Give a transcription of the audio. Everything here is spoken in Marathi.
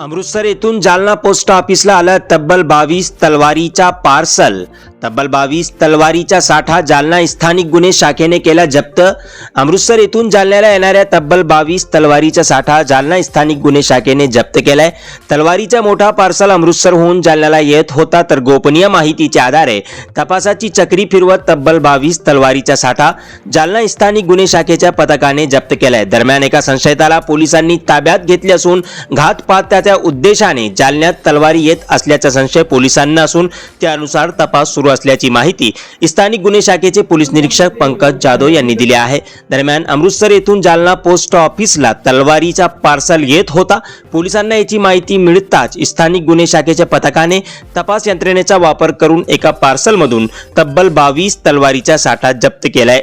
अमृतसर येथून जालना पोस्ट ऑफिसला आलं तब्बल बावीस तलवारीचा पार्सल तब्बल बावीस तलवारीचा साठा जालना स्थानिक गुन्हे शाखेने केला जप्त. अमृतसर येथून जालन्याला येणाऱ्या तब्बल बावीस तलवारीचा साठा जालना स्थानिक गुन्हे शाखेने जप्त केलाय. तलवारीचा मोठा पार्सल अमृतसरहून जालन्याला येत होता तर गोपनीय माहितीच्या आधारे तपासाची चक्री फिरवत तब्बल बावीस तलवारीचा साठा जालना स्थानिक गुन्हे शाखेच्या पथकाने जप्त केलाय. दरम्यान एका संशयिताला पोलिसांनी ताब्यात घेतले असून घातपात त्याच्या उद्देशाने जालन्यात तलवारी येत असल्याचा संशय पोलिसांना असून त्यानुसार तपास सुरू असल्याची माहिती स्थानिक गुन्हे शाखेचे पोलीस निरीक्षक पंकज जाधव यांनी दिली आहे. दरम्यान अमृतसर येथून जालना पोस्ट ऑफिसला तलवारीचा पार्सल येत होता. पोलिसांना याची माहिती मिळताच स्थानिक गुन्हे शाखेच्या पथकाने तपास यंत्रणेचा वापर करून एका पार्सलमधून तब्बल बावीस तलवारीचा साठा जप्त केलाय.